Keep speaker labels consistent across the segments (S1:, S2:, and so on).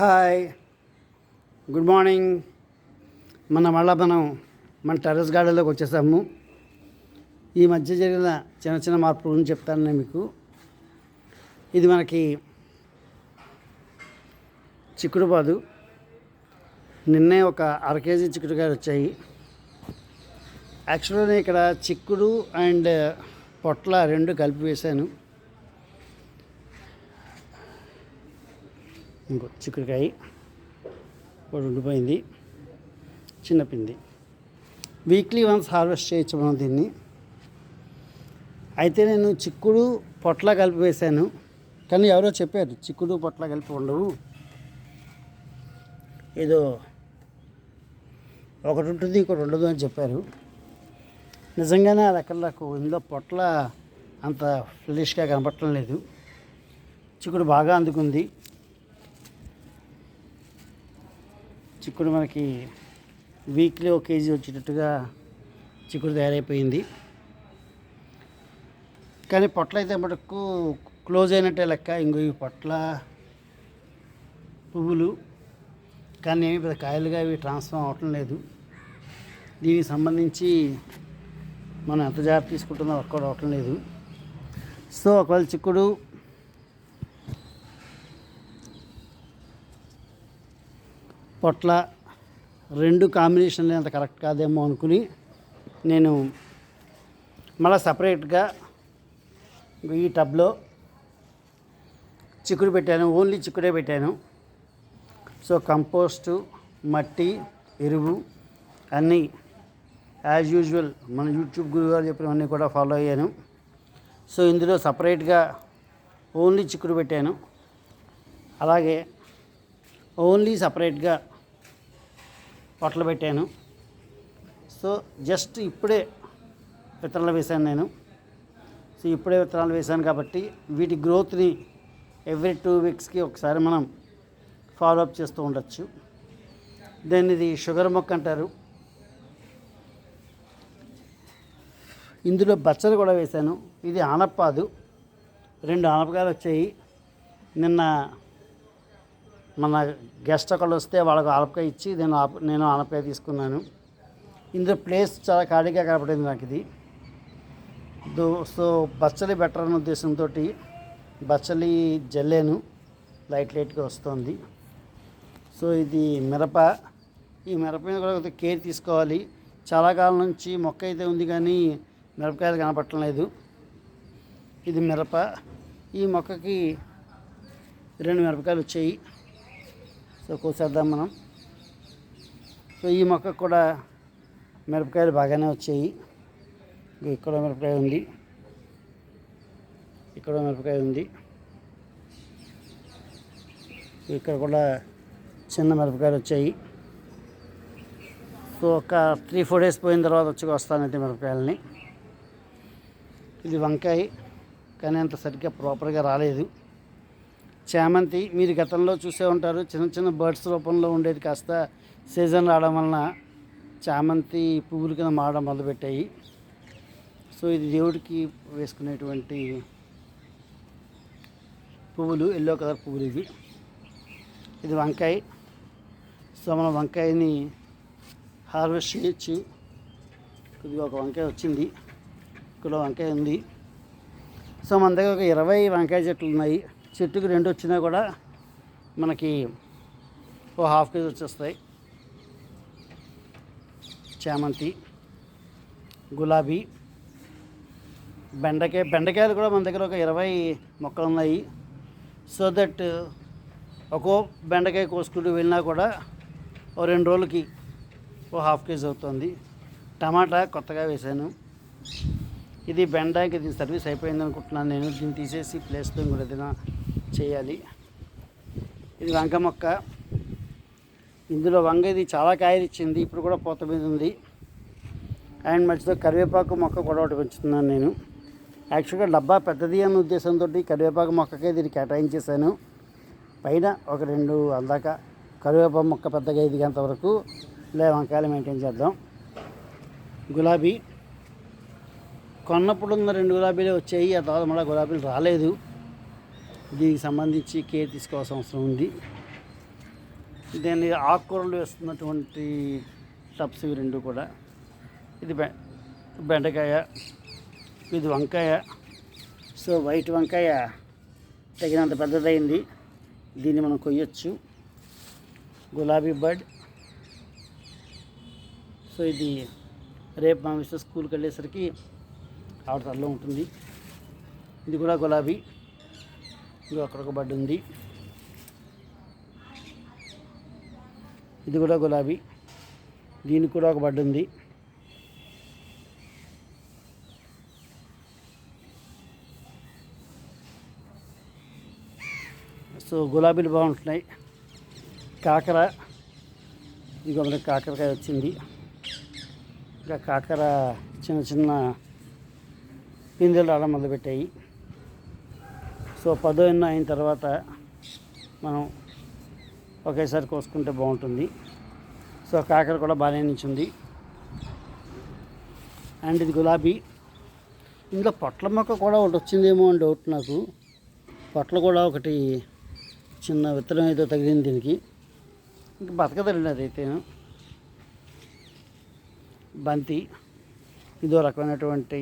S1: Hi. Good morning. మన మళ్ళా మనం మన టెర్రస్ గార్డెన్లోకి వచ్చేసాము. ఈ మధ్య జరిగిన చిన్న చిన్న మార్పుల గురించి చెప్తాను నేను మీకు. ఇది మనకి చిక్కుడు పాదు నిన్నే ఒక అర కేజీ చిక్కుడుకాయలు వచ్చాయి. యాక్చువల్గా నేను ఇక్కడ చిక్కుడు అండ్ పొట్ల రెండు కలిపి వేశాను. ఇంకో చిక్కుడుకాయ ఒకటి ఉండిపోయింది చిన్న పిండి. వీక్లీ వన్స్ హార్వెస్ట్ చేయొచ్చు మనం దీన్ని. అయితే నేను చిక్కుడు పొట్ల కలిపి వేశాను కానీ ఎవరో చెప్పారు చిక్కుడు పొట్ల కలిపి ఉండవు. ఏదో ఒకటి ఉంటుంది ఇంకోటి ఉండదు అని చెప్పారు. నిజంగానే అది అక్కడ నాకు ఇందులో పొట్ల అంత ఫ్రెష్గా కనపడటం లేదు. చిక్కుడు బాగా అందుకుంది. చిక్కుడు మనకి వీక్లీ ఒక కేజీ వచ్చేటట్టుగా చిక్కుడు తయారైపోయింది. కానీ పొట్ల అయితే మటుకు క్లోజ్ అయినట్టే లెక్క. ఇంకో ఈ పొట్ల పువ్వులు కానీ ఏమి పెద్ద కాయలుగా ఇవి ట్రాన్స్ఫార్మ్ అవటం లేదు. దీనికి సంబంధించి మనం ఎంత జాగ్రత్త తీసుకుంటుందో వర్కౌట్ అవటం లేదు. సో ఒకవేళ చిక్కుడు పొట్ల రెండు కాంబినేషన్లు అంత కరెక్ట్ కాదేమో అనుకుని నేను మళ్ళీ సపరేట్గా ఈ టబ్లో చిక్కుడు పెట్టాను ఓన్లీ చిక్కుడే పెట్టాను. సో కంపోస్టు మట్టి ఎరువు అన్నీ యాజ్ యూజువల్. మన యూట్యూబ్ గురువు గారు చెప్పినవన్నీ కూడా ఫాలో అయ్యాను. సో ఇందులో సపరేట్గా ఓన్లీ చిక్కుడు పెట్టాను. అలాగే ఓన్లీ సపరేట్గా పొట్టలు పెట్టాను. సో జస్ట్ ఇప్పుడే విత్తనాలు వేశాను నేను. సో ఇప్పుడే విత్తనాలు వేశాను కాబట్టి వీటి గ్రోత్ని ఎవ్రీ టూ వీక్స్కి ఒకసారి మనం ఫాలో అప్ చేస్తూ ఉండొచ్చు. దెన్ ఇది షుగర్ మొక్క అంటారు. ఇందులో బచ్చలు కూడా వేశాను. ఇది ఆనపాదు రెండు ఆనపకాయలు వచ్చాయి. నిన్న మన గెస్ట్ ఒకళ్ళు వస్తే వాళ్ళకు ఆనపకాయ ఇచ్చి నేను ఆప- నేను ఆనపకాయ తీసుకున్నాను. ఇందులో ప్లేస్ చాలా ఖాళీగా కనపడింది నాకు ఇది. దో సో బచ్చలి బెటర్ అనే ఉద్దేశంతో బచ్చలి జల్లేను లైట్ లైట్గా వస్తుంది. సో ఇది మిరప. ఈ మిరప మీద కూడా కేర్ తీసుకోవాలి. చాలా కాలం నుంచి మొక్క అయితే ఉంది కానీ మిరపకాయలు కనపడటం లేదు. ఇది మిరప. ఈ మొక్కకి రెండు మిరపకాయలు వచ్చాయి. సో కోసేద్దాం మనం. సో ఈ మొక్కకు కూడా మిరపకాయలు బాగానే వచ్చాయి. ఇక్కడ మిరపకాయ ఉంది. ఇక్కడ మిరపకాయ ఉంది. ఇక్కడ కూడా చిన్న మిరపకాయలు వచ్చాయి. సో ఒక త్రీ ఫోర్ డేస్ పోయిన తర్వాత వచ్చి వస్తానంటే మిరపకాయలని. ఇది వంకాయ కానీ అంత సరిగ్గా ప్రాపర్గా రాలేదు. చామంతి మీరు గతంలో చూసే ఉంటారు. చిన్న చిన్న బర్డ్స్ రూపంలో ఉండేది కాస్త సీజన్ రావడం వలన చామంతి పువ్వులు కింద మారడం మొదలుపెట్టాయి. సో ఇది దేవుడికి వేసుకునేటువంటి పువ్వులు ఎల్లో కలర్ పువ్వులు ఇవి. ఇది వంకాయ. సో మనం వంకాయని హార్వెస్ట్ చేయొచ్చు. కొద్దిగా ఒక వంకాయ వచ్చింది. ఇక్కడ వంకాయ ఉంది. సో మన దగ్గర ఒక ఇరవై వంకాయ చెట్లు ఉన్నాయి. చెట్టుకి రెండు వచ్చినా కూడా మనకి ఓ హాఫ్ కేజీ వచ్చేస్తాయి. చామంతి గులాబీ బెండకాయ బెండకాయలు కూడా మన దగ్గర ఒక ఇరవై మొక్కలు ఉన్నాయి. సో దట్ ఒక్కో బెండకాయ కోసుకుంటూ వెళ్ళినా కూడా ఓ రెండు రోజులకి ఓ హాఫ్ కేజీ అవుతుంది. టమాటా కొత్తగా వేశాను. ఇది బెండాకి దీని సర్వీస్ అయిపోయింది అనుకుంటున్నాను నేను. దీన్ని తీసేసి ప్లేస్లో ఇంకోటి ఏదైనా చేయాలి. ఇది వంక మొక్క. ఇందులో వంగ ఇది చాలా కాయలు ఇచ్చింది. ఇప్పుడు కూడా పూత మీద ఉంది. అండ్ మధ్యలో కరివేపాకు మొక్క కూడా ఒకటి పెంచుతున్నాను నేను. యాక్చువల్గా డబ్బా పెద్దది అన్న ఉద్దేశంతో కరివేపాకు మొక్కకే దీన్ని కేటాయించేశాను. పైన ఒక రెండు అందాక కరివేపాకు మొక్క పెద్దగా ఎదిగేంత వరకు లే వంకాయలు మెయింటైన్ చేద్దాం. గులాబీ. కొన్నప్పుడు ఉన్న రెండు గులాబీలే వచ్చాయి. ఆ తర్వాత మళ్ళీ గులాబీలు రాలేదు. దీనికి సంబంధించి కేర్ తీసుకోవాల్సిన అవసరం ఉంది. దీన్ని ఆకుకూరలు వేస్తున్నటువంటి టప్స్ ఇవి రెండు కూడా. ఇది బె బెండకాయ ఇది వంకాయ. సో వైట్ వంకాయ తగినంత పెద్దదైంది. దీన్ని మనం కొయ్యొచ్చు. గులాబీ బర్డ్. సో ఇది రేపు మా మిస్టర్ స్కూల్కి వెళ్ళేసరికి ఆవిడ తరలో ఉంటుంది. ఇది కూడా గులాబీ. ఇది అక్కడ ఒక బర్డ్ ఉంది. ఇది కూడా గులాబీ. దీనికి కూడా ఒక బడ్ ఉంది. సో గులాబీలు బాగుంటున్నాయి. కాకర. ఇదిగో మనకి కాకరకాయ వచ్చింది. ఇంకా కాకర చిన్న చిన్న పిందెలు రావడం మొదలుపెట్టాయి. సో పదో ఎన్నో అయిన తర్వాత మనం ఒకేసారి కోసుకుంటే బాగుంటుంది. సో కాకర కూడా బాగానే నించుంది. అండ్ ఇది గులాబీ. ఇందులో పొట్ల మొక్క కూడా ఒకటి వచ్చిందేమో అని డౌట్ నాకు. పొట్ల కూడా ఒకటి చిన్న విత్తనం ఏదో తగిలింది దీనికి. ఇంకా బతకదండి అదైతే. బంతి. ఇదో రకమైనటువంటి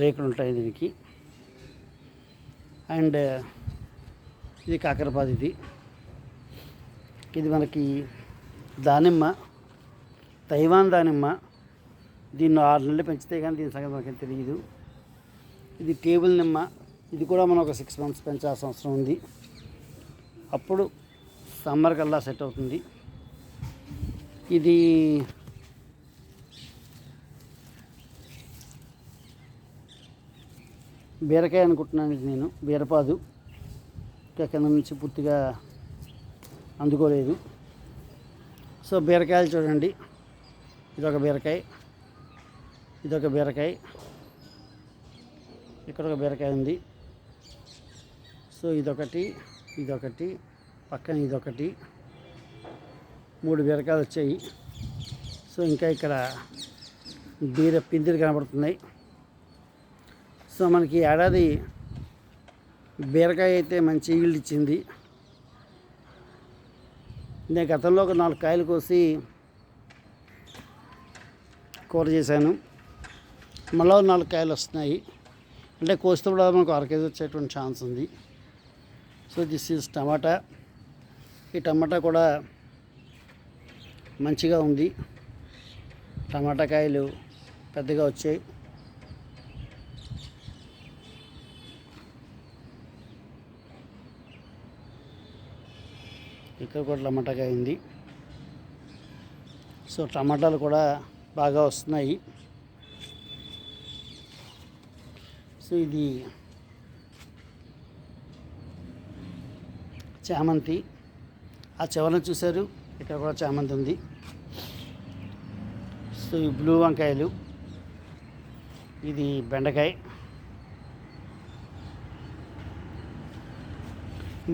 S1: రేకులు ఉంటాయి దీనికి. అండ్ ఇది కాకరపాది ఇది. ఇది మనకి దానిమ్మ తైవాన్ దానిమ్మ. దీన్ని ఆరు నెలలు పెంచితే కానీ దీని సంగతి మనకి తెలియదు ఇది టేబుల్ నిమ్మ. ఇది కూడా మనం ఒక సిక్స్ మంత్స్ పెంచాల్సిన అవసరం ఉంది. అప్పుడు సమ్మర్ కల్లా సెట్ అవుతుంది. ఇది బీరకాయ అనుకుంటున్నాను నేను బీరపాదు. కింద నుంచి పూర్తిగా అందుకోలేదు. సో బీరకాయలు చూడండి. ఇదొక బీరకాయ. ఇదొక బీరకాయ. ఇక్కడ ఒక బీరకాయ ఉంది. సో ఇదొకటి ఇదొకటి పక్కన ఇదొకటి. మూడు బీరకాయలు వచ్చాయి. సో ఇంకా ఇక్కడ బీర పిందిరి కనబడుతున్నాయి. సో మనకి ఏడాది బీరకాయ అయితే మంచి ఈల్డ్ ఇచ్చింది. నేను గతంలో ఒక నాలుగు కాయలు కోసి కూర చేశాను. మళ్ళీ ఒక నాలుగు కాయలు వస్తున్నాయి. అంటే కోస్తే కూడా మనకు అర కేజీ వచ్చేటువంటి ఛాన్స్ ఉంది. So this is tomato. ఈ టమాటా కూడా మంచిగా ఉంది. టమాటా కాయలు పెద్దగా వచ్చాయి. ఇక్కడ కూడా టమాటాకాయ ఉంది. సో టమాటాలు కూడా బాగా వస్తున్నాయి. సో ఇది చామంతి. ఆ చివరన చూశారు? ఇక్కడ కూడా చామంతి ఉంది. సో ఈ బ్లూ వంకాయలు. ఇది బెండకాయ.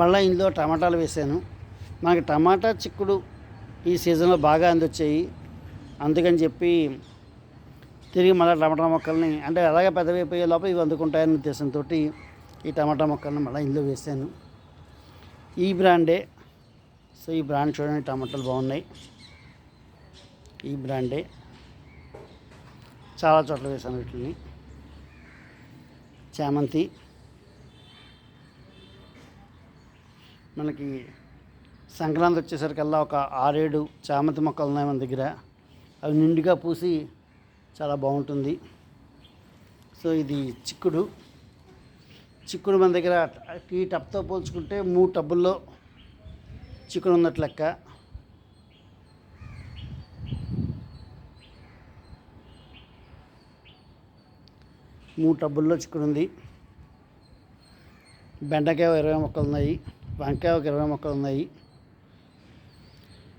S1: మళ్ళీ ఇందులో టమాటాలు వేసాను. మనకి టమాటా చిక్కుడు ఈ సీజన్లో బాగా అందొచ్చాయి. అందుకని చెప్పి తిరిగి మళ్ళీ టమాటా మొక్కల్ని అంటే అలాగే పెద్దవైపోయే లోపల ఇవి అందుకుంటాయనే ఉద్దేశంతో ఈ టమాటా మొక్కల్ని మళ్ళీ ఇందులో వేసాను. ఈ బ్రాండే. సో ఈ బ్రాండ్ చూడండి టమాటాలు బాగున్నాయి. ఈ బ్రాండే. చాలా చోట్ల వేసాను వీటిని. చామంతి. మనకి సంక్రాంతి వచ్చేసరికల్లా ఒక ఆరేడు చామంతి మొక్కలు ఉన్నాయి మన దగ్గర. అవి నిండుగా పూసి చాలా బాగుంటుంది. సో ఇది చిక్కుడు. చిక్కుడు మన దగ్గర ఈ టబ్తో పోల్చుకుంటే మూడు టబ్బుల్లో చిక్కుడు ఉన్నట్లు లెక్క. మూడు టబ్బుల్లో చిక్కుడు ఉంది. బెండకాయ ఇరవై మొక్కలు ఉన్నాయి. వంకాయ ఒక ఇరవై మొక్కలు ఉన్నాయి.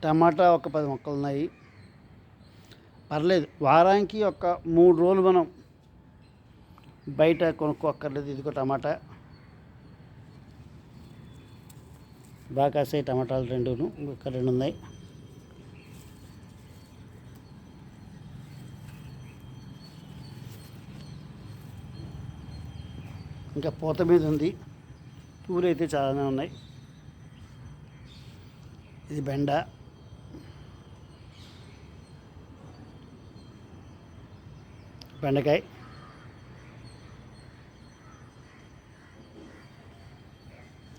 S1: టమాటా ఒక పది మొక్కలు ఉన్నాయి పర్లేదు వారానికి ఒక మూడు రోజులు మనం బయట కొనుక్కోక్కర్లేదు ఇదిగో టమాటా. బాగా కాసాయి టమాటాలు రెండును ఒక రెండు ఉన్నాయి. ఇంకా పూత మీద ఉంది. పూలు అయితే చాలానే ఉన్నాయి. ఇది బెండ. బెండకాయ.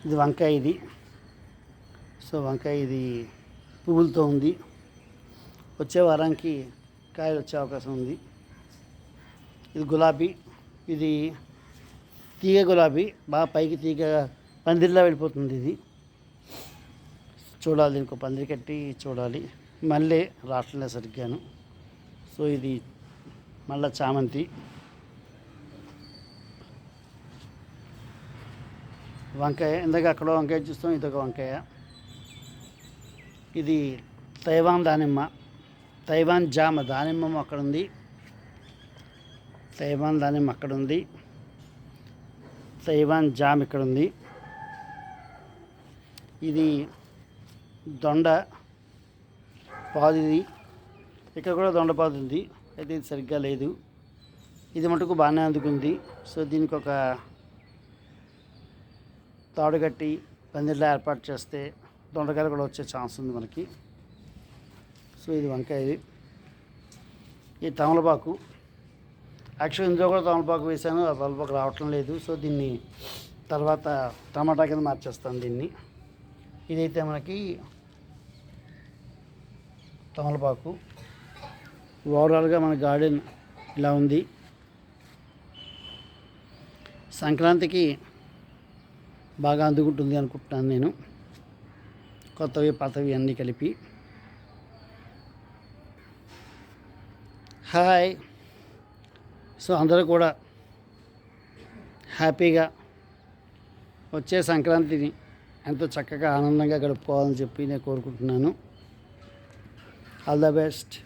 S1: ఇది వంకాయ ఇది. సో వంకాయ ఇది పువ్వులతో ఉంది. వచ్చే వారానికి కాయలు వచ్చే అవకాశం ఉంది. ఇది గులాబీ. ఇది తీగ గులాబీ. బాగా పైకి తీగ పందిరిలా వెళ్ళిపోతుంది ఇది. చూడాలి దీనికి పందిరి కట్టి చూడాలి. మళ్ళీ రావట్లేదు సరిగ్గాను. సో ఇది మళ్ళా చామంతి. వంకాయ ఇందాక అక్కడ వంకాయ చూస్తాం ఇదొక వంకాయ. ఇది తైవాన్ దానిమ్మ. తైవాన్ జామ దానిమ్మ అక్కడ ఉంది తైవాన్ దానిమ్మ అక్కడ ఉంది తైవాన్ జామ్ ఇక్కడ ఉంది ఇది దొండ పాదు ఇది ఇక్కడ కూడా దొండ పాదు ఉంది అయితే ఇది సరిగ్గా లేదు. ఇది మటుకు బాగానే అందుకుంది. సో దీనికి ఒక తాడు కట్టి పందిరిలో ఏర్పాటు చేస్తే దొండకాయలు కూడా వచ్చే ఛాన్స్ ఉంది మనకి. సో ఇది వంకాయ ఇది ఈ తమలపాకు. యాక్చువల్ ఇందులో కూడా తమలపాకు వేసాను ఆ తమలపాకు రావటం లేదు. సో దీన్ని తర్వాత టమాటా కింద మార్చేస్తాను దీన్ని. ఇదైతే మనకి తమలపాకు. ఓవరాల్గా మన గార్డెన్ ఇలా ఉంది. సంక్రాంతికి బాగా అందుకుంటుంది అనుకుంటున్నాను నేను. కొత్తవి పాతవి అన్నీ కలిపి. హాయ్. సో అందరూ కూడా హ్యాపీగా వచ్చే సంక్రాంతిని ఎంతో చక్కగా ఆనందంగా గడుపుకోవాలని చెప్పి నేను కోరుకుంటున్నాను. All the best.